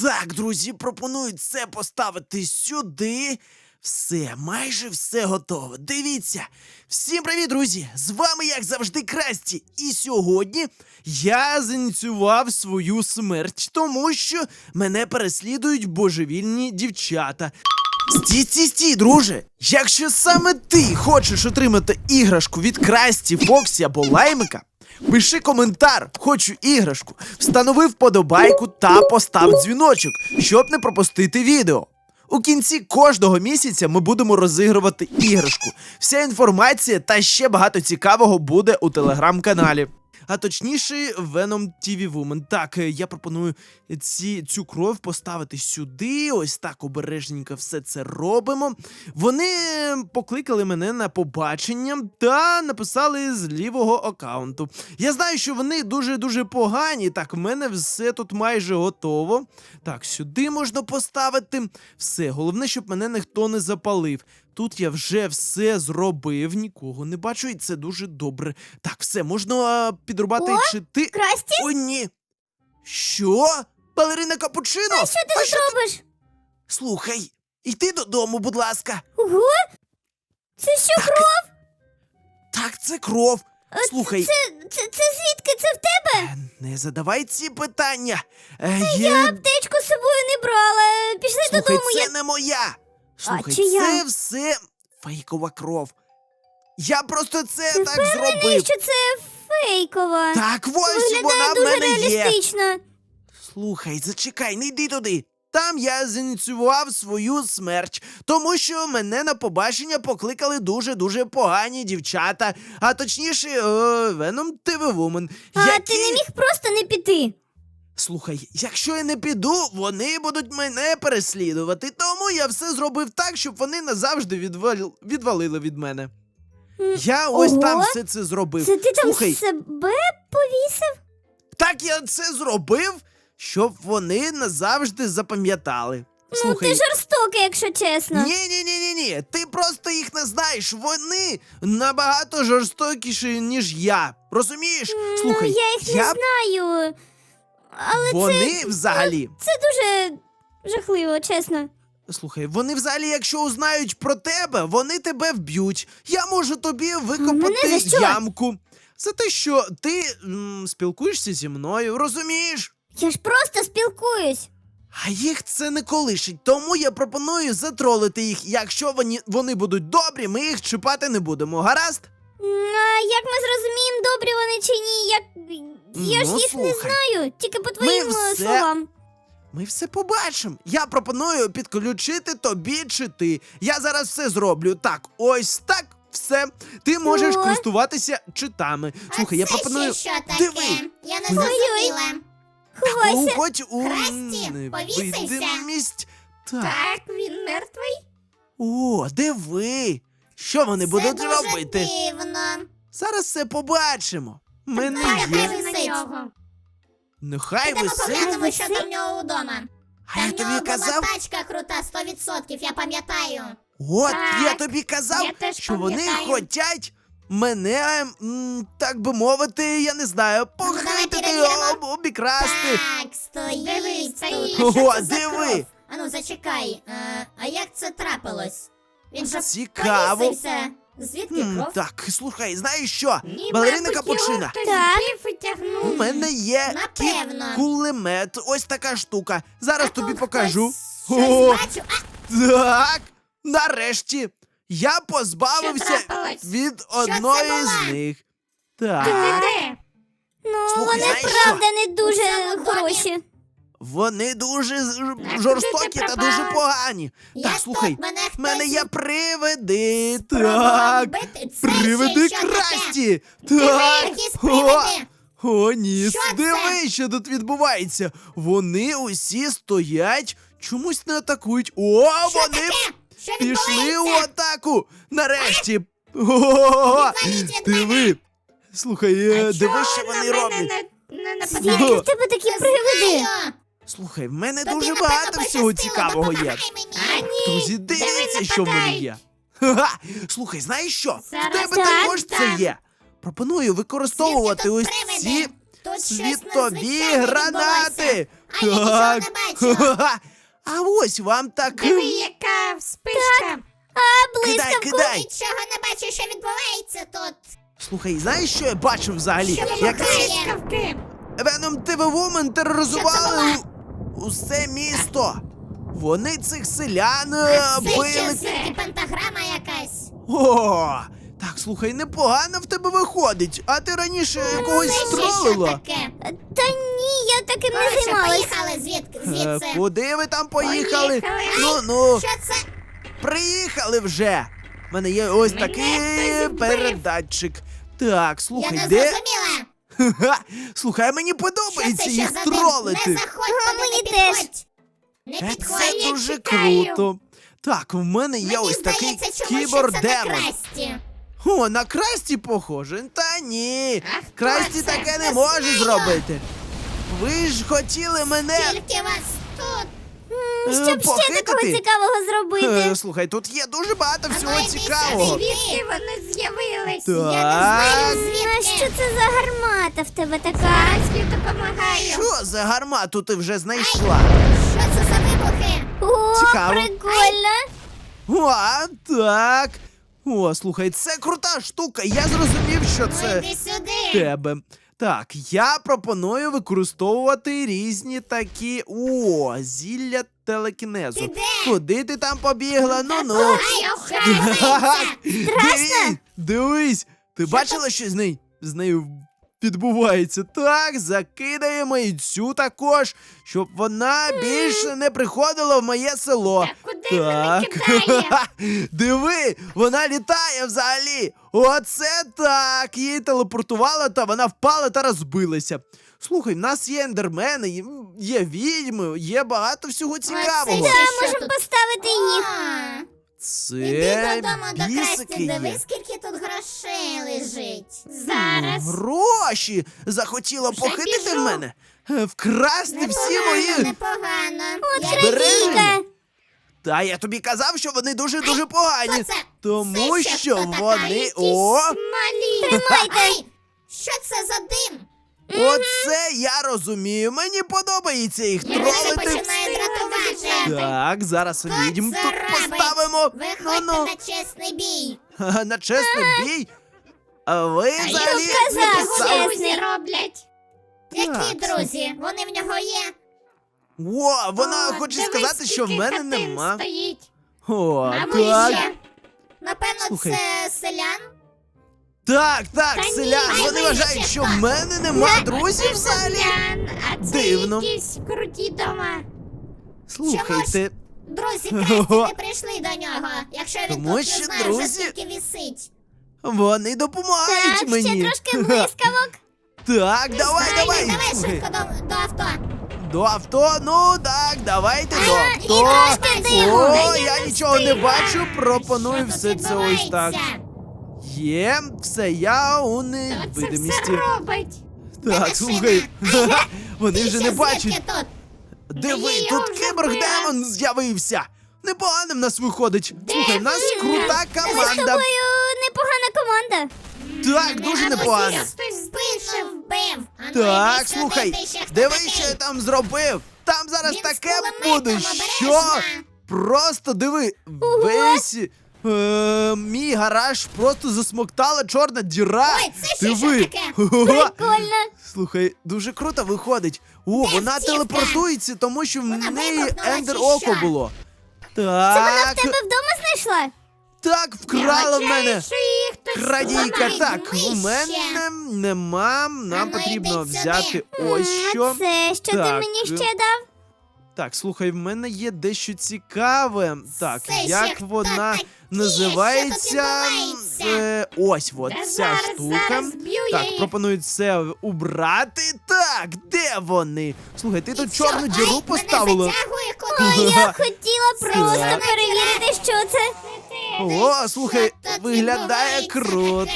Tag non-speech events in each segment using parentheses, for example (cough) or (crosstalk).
Так, друзі, пропоную це поставити сюди. Все, майже все готово. Дивіться. Всім привіт, друзі! З вами, як завжди, Красті. І сьогодні я зініціював свою смерть, тому що мене переслідують божевільні дівчата. Стій, стій, стій, друже! Якщо саме ти хочеш отримати іграшку від Красті, Фоксі або Лаймика, пиши коментар, хочу іграшку, встанови вподобайку та постав дзвіночок, щоб не пропустити відео. У кінці кожного місяця ми будемо розігрувати іграшку. Вся інформація та ще багато цікавого буде у телеграм-каналі. А точніше, Venom TV Woman. Так, е, я пропоную ці, цю кров поставити сюди. Ось так обережненько все це робимо. Вони е, покликали мене на побачення та написали з лівого аккаунту. Я знаю, що вони дуже-дуже погані. Так, в мене все тут майже готово. Так, сюди можна поставити. Все, головне, щоб мене ніхто не запалив. Тут я вже все зробив, нікого не бачу, і це дуже добре. Так, все, можна підрубати О, чи ти. Красті, О, ні. Що? Балерина Капучино? що ти тут робиш? Слухай, йди додому, будь ласка. Ого! Це що кров? Так, це кров. Е, Слухай, Це, це, це звідки? Це в тебе? е, не задавай ці питання. Е, Я аптечку з собою не брала. Пішли Слухай, додому. це Я... не моя. Слухай, чия? це все фейкова кров. Я просто це Ти так впевнений, зробив. що це фейкова? Так, ось Виглядає вона в дуже мене є. реалістично. Слухай, зачекай, не йди туди. Там я зініціював свою смерть, тому що мене на побачення покликали дуже-дуже погані дівчата, а точніше, е, Веном ТВ Вумен. А ти не міг просто не піти. Слухай, якщо я не піду, вони будуть мене переслідувати, тому я все зробив так, щоб вони назавжди відвал... відвалили від мене. Я ось там все це зробив. Це ти там Слухай, себе повісив? так я це зробив, щоб вони назавжди запам'ятали. Слухай, Ну, ти жорстокий, якщо чесно. Ні, ні, ні, ні, ні. Ти просто їх не знаєш. Вони набагато жорстокіші, ніж я. Розумієш? Слухай, ну, я їх не знаю. Але вони це, взагалі. це дуже жахливо, чесно. Слухай, вони взагалі, якщо узнають про тебе, вони тебе вб'ють. Я можу тобі Мене викопати за що? ямку. За те, що ти м, спілкуєшся зі мною, розумієш? Я ж просто спілкуюсь. А їх це не колишить, тому я пропоную затролити їх. Якщо вони, вони будуть добрі, ми їх чіпати не будемо. Гаразд? М, А як ми зрозуміємо, добрі вони чи ні? Я ж Ну, їх не слухай. знаю, тільки по твоїм е, все- словам. Ми все побачимо. Я пропоную підключити тобі чи ти. Я зараз все зроблю. Так, ось так, все. Ти можеш О. користуватися читами. Слухай, я пропоную. ще що таке? Диви. Я не зрозуміла. Ховайся. Уходь у повісився? невидимість. Так. Так, він мертвий. О, диви. Що вони будуть Це дуже робити? дивно. Зараз все побачимо. Ми не Так, є. хай висить. Нехай Підемо висить. поглянемо, що там в нього вдома. А я Там в нього тобі була казав. тачка крута, 100%, я пам'ятаю. От, Так, я тобі казав, я теж що вони пам'ятаю. хочуть мене, м, так би мовити, я не знаю, давай похитити, перевіримо. об, обікрасти. Так, стоїть, Дивись, стоїть. стоїть. А що О, це за диви. кров? Ану, зачекай. Е, а як це трапилось? Він же Цікаво. повісився. Звідки М, кров? так, слухай, знаєш що? Ні, Балерина Капучина. Так. У мене є Напевно. кулемет, ось така штука. Зараз А тобі покажу. О. А, так, нарешті. Я позбавився Що трапилось? від це одної з них. Так. Ну, Слухай, вони знаєш правда не дуже домі? хороші. Вони дуже жорстокі та дуже погані. Я Так, слухай, мене в мене є привиди. Так. Привиди красті. Так. О, о, ні, Що диви, що тут відбувається. Вони усі стоять, чомусь не атакують. О, Що вони таке? Що пішли у атаку. Нарешті. О, диви. Слухай, е, диви, що на вони мене роблять. не- не Звідки нападають? в тебе такі Не привиди? знаю. Слухай, в мене Тобі, дуже напевно, багато всього пощастило, цікавого є. допомагай мені. А ні. Друзі, дивіться, що в мене є. Ха-ха. Слухай, знаєш що? В тебе так, також це є. Пропоную використовувати Звідки ось тут ці привиди? Тут щось світові надзвичайне гранати. відбулося. А я нічого не бачу. Ха-ха. А ось вам так. Диви, яка вспишка. А, Кидай, блискавку. кидай. Нічого не бачу, що відбувається тут. Слухай, знаєш, що я бачив взагалі? Що Як вибухає? Блискавки. Веном ТВ Вумен тероризували усе місто. Вони цих селян е, Це що, били. звідки пентаграма якась? О, так, слухай, непогано в тебе виходить. А ти раніше когось Це ще що тролила. таке? Та ні, я таким не Коротше, займалась. поїхали звідки, Е, звідси. Куди ви там поїхали? Поїхали. Ну ну, Що це? приїхали вже. У мене є ось Мене такий хтось передатчик. Так, Я слухай, не де? зрозуміла. Ха-ха. (laughs) Слухай, мені подобається їх тролити. Не заходь, Ага, туди, не теж. підходь. Не Е, підходь. Це я дуже чекаю. круто. Так, в мене є Мені ось такий здається, чомусь, що це на кібордемон. красті. О, на красті похоже. Та ні. А хто Красті це? таке не Не може знаю. зробити. Ви ж хотіли мене. Тільки вас Щоб ще такого цікавого Е, зробити. Слухай, тут є дуже багато всього ну, цікавого. Звідки вони з'явились? Я не Так. знаю А що звідки. це за гармата в тебе така? Зараз я допомагаю. Що за гармату ти вже знайшла? Що це за вибухи? О, Цікаво. прикольно. О, так. О, слухай, це крута штука. Я зрозумів, що Ну це йди сюди. тебе. Так, я пропоную використовувати різні такі. О, зілля телекінезу. Куди ти там побігла? Ну ну. (laughs) Дивись, дивись. Ти бачила, що з нею з нею відбувається? Так, закидаємо і цю також, щоб вона більше не приходила в моє село. Та куди мене кидає? (laughs) Диви, вона літає взагалі. Оце так. Її телепортувало, та вона впала та розбилася. Слухай, в нас є ендермени, є- є відьми, є багато всього цікавого. Та, можемо поставити їх. Це Іди додому до бісики Красті, диви, скільки тут грошей лежить. Зараз. Гроші захотіла Вже похитити в біжу. мене. Е, Вкрасти всі Непогано, мої. непогано. От Я крадійка. Та я тобі казав, що вони дуже дуже погані. Хто це? Тому Це ще що хто така? вони. Якісь О! малі. Тримайте. Ай, що це за дим? Оце я розумію. Мені подобається їх Я вже тролити. починаю дратувати. Так, зараз відьм тут поставимо. Виходьте Ну-ну. на чесний бій. Ха-ха, на чесний бій. А ви А взагалі не писали? друзі роблять? Які Так. друзі? Вони в нього є? О, вона О, хоче дивись, сказати, що в скільки мене хатин нема. стоїть. О, А ми так. ще. Напевно, Слухай. це селян? Так, так, Та ні, селян. Вони ви вважають, ще що в мене нема друзів селян, а це Дивно. якісь круті дома. Слухайте, Друзі (laughs) Красті не прийшли до нього, якщо він Тому тут що не знає, вже скільки висить. вони допомагають Так, мені. ще трошки блискавок. Так, давай, Знаю, давай. Давай Слухай, швидко до, до авто. До авто, ну так, давайте до Ага, і авто. трошки диму. О, я я не нічого не встигла. бачу, пропоную Що все тут це ось так. відбувається? Є, все, я у Хто це невидимісті. все робить? Так, машина? слухай, (laughs) вони Ти вже не бачать. тут? Диви, тут кіборг демон з'явився. Непогано в нас виходить. Слухай, в нас він? крута Ми з команда. тобою непогана команда. Так, дуже непогано. Хтось Спину вбив. Так, слухай, дивись, диви, що я там зробив. Там зараз Він з таке кулеметом, буде, обережно. що просто диви, весь е, мій гараж просто засмоктала чорна діра. Ой, це ще диви. що таке? (laughs) Прикольно. Слухай, дуже круто виходить. О, Де вона втівка? телепортується, тому що в Вона неї вибухнула ендер чи око що? було. Це вона в Так, тебе вдома знайшла? так, вкрала в мене. що її хтось Крадійка, так, у мене нема. Нам потрібно йди сюди. взяти М, ось що. А це що ти Так, мені е, ще дав? Так, слухай, в мене є дещо цікаве. Так, Це ще як хто вона такі? називається? Що тут? Е, ось от Та ця зараз, штука. зараз б'ю я Так, їх. пропоную це убрати. Так, де вони? Слухай, ти тут чорну діру поставила. Мене затягує (laughs) я хотіла просто Так. перевірити, що це. О, слухай, тут виглядає відбувається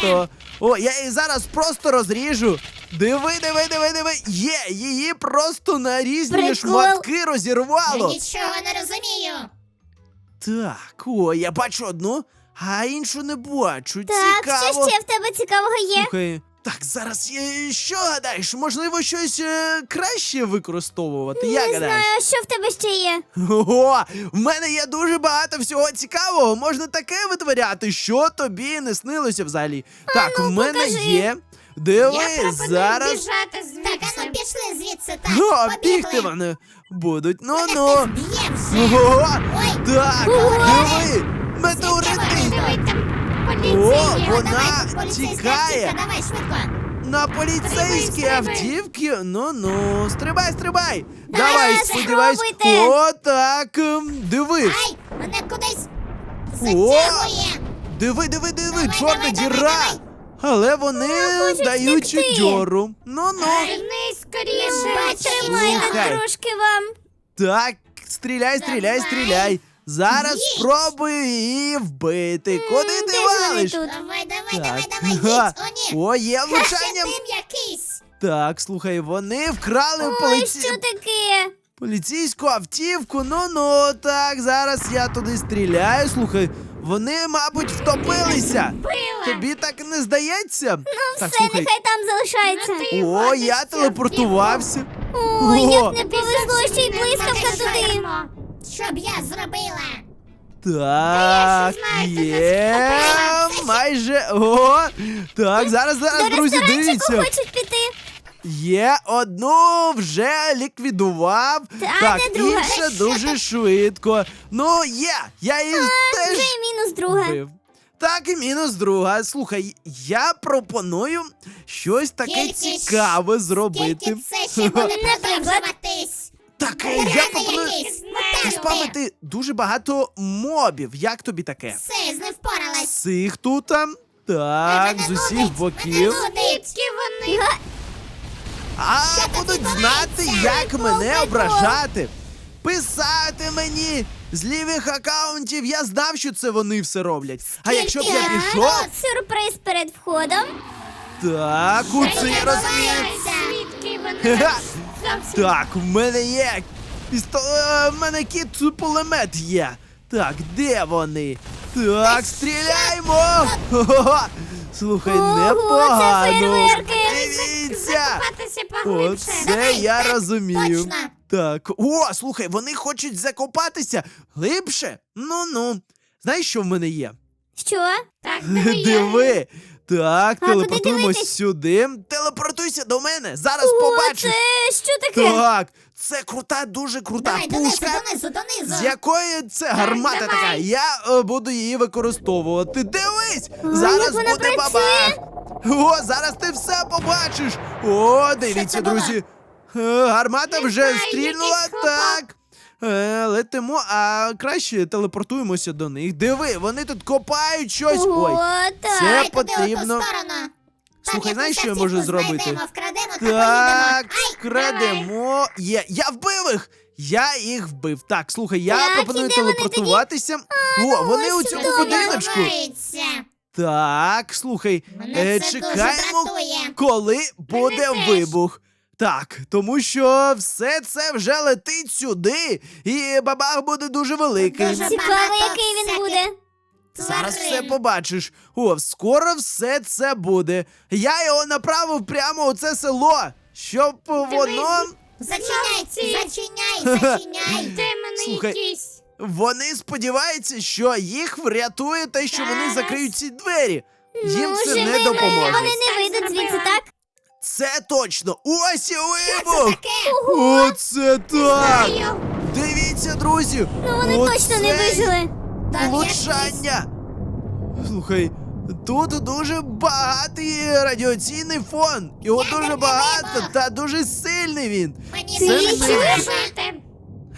круто. О, я її зараз просто розріжу. Диви, диви, диви, диви. Є, її просто на різні Прикол. шматки Я розірвало. нічого не розумію. Так, о, я бачу одну, а іншу не бачу. Так, Цікаво. що ще в тебе цікавого є? Слухай, Так, зараз е, що гадаєш? Можливо, щось е, краще використовувати? Як Не гадаєш? знаю, що в тебе ще є? Ого, в мене є дуже багато всього цікавого. Можна таке витворяти, що тобі не снилося взагалі. так, в мене ну, покажи. є. Я пропоную зараз. біжати Так, а ну звідси. пішли звідси, так. О, побігли. бігти вони будуть. Ну Мене ну. хтось б'є вже. Ого, Ой, так, диви, метеоритний. Там О, поліція вона давай, поліцейська тікає. автівка, Давай, швидко. На поліцейські Стрибай, стрибай. автівки. Ну ну, стрибай, стрибай. Давай, Давай, спробуйте. О, так. ем, Диви. Ай, мене кудись О, затягує. диви, диви, диви, Давай, чорна давай, давай, діра. давай. Але вони хочуть дають втекти. дьору. Ну ну. Вернись скоріше. бачиш. Тримайте трошки вам. Так, стріляй, стріляй, Давай. стріляй. Зараз Їдь. спробую її вбити. Куди М, ти валиш? тут? Давай, давай, Так. давай, давай, Ха. їдь. О, ні. О, є Ще якийсь. Так, слухай, вони вкрали Ой, поліці... що таке? поліцейську автівку. Ну ну так, зараз я туди стріляю. Слухай, вони, мабуть, втопилися. Тобі так не здається? так, Все, слухай. нехай там залишається. Ну, О, я телепортувався. Ой, О. як не повезло, ще й блискавка туди. Щоб я зробила. Так, є майже. О, так, зараз, зараз, До друзі, ресторанчику дивіться. хочуть піти. Є одну вже ліквідував. Та, так, не друга. інша дуже швидко. Ну, є, я її теж Вже і мінус друга. вбив. Так, і мінус друга. Слухай, я пропоную щось таке Тільки цікаве зробити. Тільки це ще буде (laughs) продовжуватись. Так, е, я Реально пропоную якийсь. спамити дуже багато мобів. Як тобі таке? Все, з ним впоралась. Цих тут. там. Так, Мене з усіх боків. мене нудить. Звідки вони? А будуть знати, як мене ображати. Писати мені з лівих акаунтів. Я знав, що це вони все роблять. А якщо б я пішов, Сюрприз перед входом. так, у це Що я відбувається? розумію. Звідки вони? Так, в мене є. Пісто... е, В мене кіт пулемет є. Так, де вони? Так, стріляймо! Хо-хо-хо. Слухай, це непогано. фейерверки. Дивіться! Закопатися поглибше. Оце Давай, я так, розумію. точно. Так, о, слухай, вони хочуть закопатися глибше. Ну-ну. Знаєш, що в мене є? Що? Так, (laughs) диви. Диви. Так, А, телепортуємось сюди. Телепортуйся до мене. Зараз О, побачиш. це що таке? Так, це крута, дуже крута Давай, донизу, пушка. донизу, донизу. З якої це гармата давай. така? Я е, буду її використовувати. Дивись! Зараз як вона буде працює? бабах! О, зараз ти все побачиш! О, дивіться, це було? друзі! Е, Гармата вже знаю, стрільнула, якийсь так. Е, летимо, а краще телепортуємося до них. Диви, вони тут копають щось. Ой, це туди, потрібно. Слухай, знаєш, що я можу зробити? Знайдемо, вкрадемо та Так, поїдемо. Ай, вкрадемо. Є. Я вбив їх! Я їх вбив. Так, слухай, я Так, пропоную і де вони телепортуватися. О, вони у ось цьому будиночку. Ховається. Так, слухай, Мене е, це дуже чекаємо, дратує. коли буде теж. вибух. Так, тому що все це вже летить сюди, і бабах буде дуже великий. Дуже Цікаво, багато який він всяких буде. Зараз тварин. все побачиш. О, скоро все це буде. Я його направив прямо у це село, щоб воно. Зачиняй, (laughs) зачиняй, зачиняй. Демони Слухай, якісь. Вони сподіваються, що їх врятує те, що вони Зараз. закриють ці двері. Їм ну, це не допоможе. Вони не вийдуть звідси, так? Це точно. Ось і Що вибух! це таке? Оце так! Знаю. Дивіться, друзі! Ну вони точно не вижили. Там Влучання! Слухай, тут дуже багатий радіаційний фон. Його Ядерний дуже багато вибух. та дуже сильний він. Мені Це не чуєш? Робити.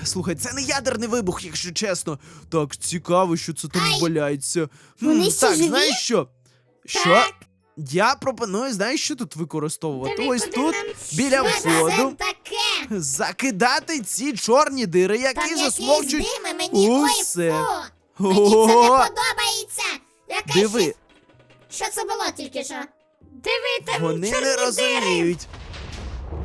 Слухай, це не ядерний вибух, якщо чесно. Так цікаво, що це там Ай! валяється. Хм, Вони ще так, живі? знаєш що? Що? Так. Я пропоную, знаєш, що тут використовувати? Диви, Ось куди тут, нам біля Що це входу, таке? закидати ці чорні дири, Там які якісь засмокчуть. дими, мені усе. ой, фу. Мені це не О, подобається. Яка Диви, ще- Що це було тільки що? Диви, там вони чорні не дири. розуміють.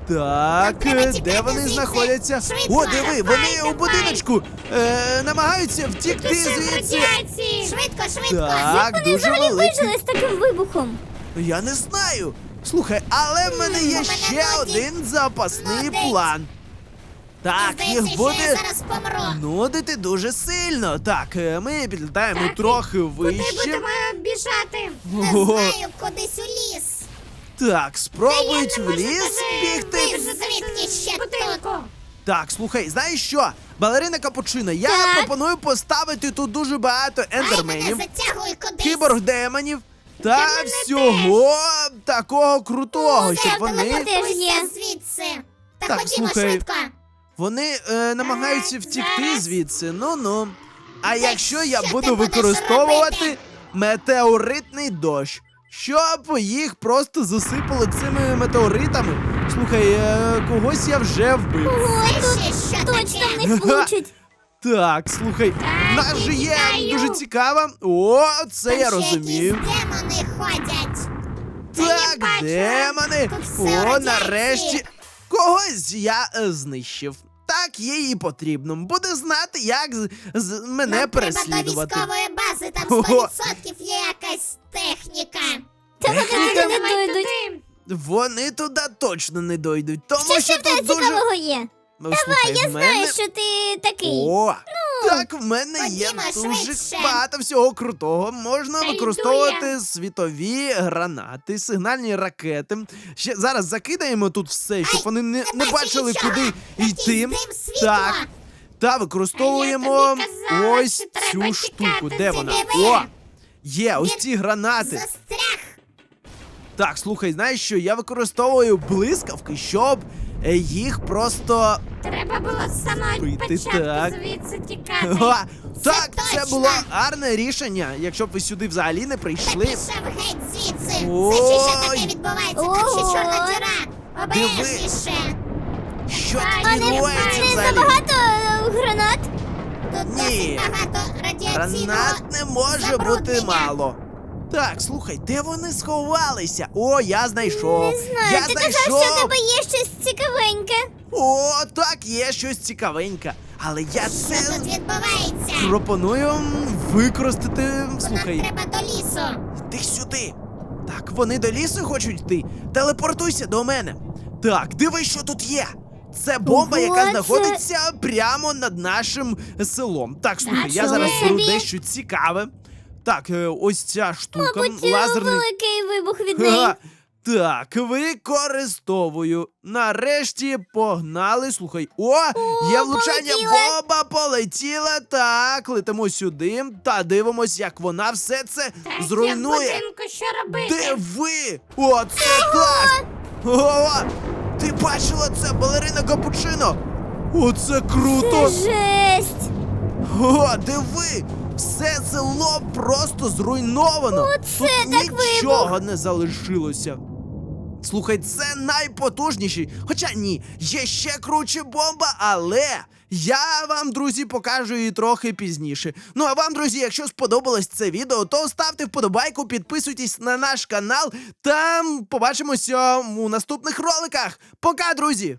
Так, треба е, тікати де вони звідси. знаходяться? Швидко, О, диви, вони давай, у давай. будиночку е, намагаються втікти Ти звідси. радіації. Швидко, швидко. Так, Вони дуже взагалі великий. вижили з таким вибухом. Я не знаю. Слухай, але в мене є ще один запасний план. Так, їх буде нудити дуже сильно. Так, е, ми підлітаємо трохи Куди вище. будемо біжати? Не знаю, кудись у ліс. Так, спробують в ліс бігти. Звідки ще тут? Так, слухай, знаєш що? Балерина Капучина, я пропоную поставити тут дуже багато Ай, ендерменів, затягуй кудись. кіборг демонів та мене всього такого крутого, щоб вони. Телепортуйся звідси. Та Так, ходімо слухай. швидко. Вони е, намагаються втікти зараз. звідси. Ну-ну. А якщо я що буду будеш використовувати робити? метеоритний дощ, щоб їх просто засипало цими метеоритами. Слухай, е, когось я вже вбив. Ой, тут ще що точно в них (laughs) влучить. Так, слухай, нас же є дуже цікава. О, це Там я ще розумію. якісь демони ходять. Так, демони. Тут все О, нарешті. Когось я е, знищив. Так їй і потрібно. Буде знати, як з, з- мене Нам треба до військової бази, там Ого. 100% є якась техніка. Та вони туди не дойдуть. Вони туди точно не дойдуть. Тому Що що, тебе тут дуже. цікавого є? Ну, Давай, слухай, я в знаю, що ти такий. О, так, в мене є Ходімо дуже швидше. багато всього крутого. Можна йду використовувати світові гранати, сигнальні ракети. Ще зараз закидаємо тут все, щоб Ай, вони не, не бачу бачили, нічого. куди йти. дим світла. Так. Та використовуємо А я тобі казала, ось що треба цю штуку. Де вона? Диви. О! Є, ось ці гранати. Застряг. Так, слухай, знаєш що? Я використовую блискавки, щоб їх просто. Треба було з самого Вийти, початку так. звідси (laughs) тікати. Ха, так, це точно. було гарне рішення. Якщо б ви сюди взагалі не прийшли. пішов геть звідси. Це ще що таке відбувається? Там ще Ого. чорна діра. Обережніше. Що тут відбувається взагалі? забагато е, гранат. Тут Ні. досить багато радіаційного Гранат не може бути забруднення. мало. Так, слухай, де вони сховалися? О, я знайшов. Не знаю, я ти знайшов. казав, що у тебе є щось цікавеньке. О, так, є щось цікавеньке. Але я Що це тут відбувається? пропоную використати. Нам треба до лісу. Ти сюди. Так, вони до лісу хочуть йти. Телепортуйся до мене. Так, диви, що тут є. Це бомба, Ого, яка це- знаходиться прямо над нашим селом. Так, слухай, я зараз беру дещо цікаве. Так, е, ось ця штука, Мабуть, е, лазерний. великий вибух від неї. Ха, Так, використовую. Нарешті погнали. Слухай, о, є влучання полетіла. бомба, полетіла. Так, летимо сюди та дивимось, як вона все це Так, я в зруйнує. будинку, що робити? Диви! Оце так! О, ти бачила це, балерина Капучино? Оце круто! Це жесть. О, диви! Все село просто зруйновано! Оце Тут так нічого не залишилося. Слухай, це найпотужніший. Хоча ні, є ще круче бомба, але я вам, друзі, покажу її трохи пізніше. Ну а вам, друзі, якщо сподобалось це відео, то ставте вподобайку, підписуйтесь на наш канал та побачимося у наступних роликах. Пока, друзі!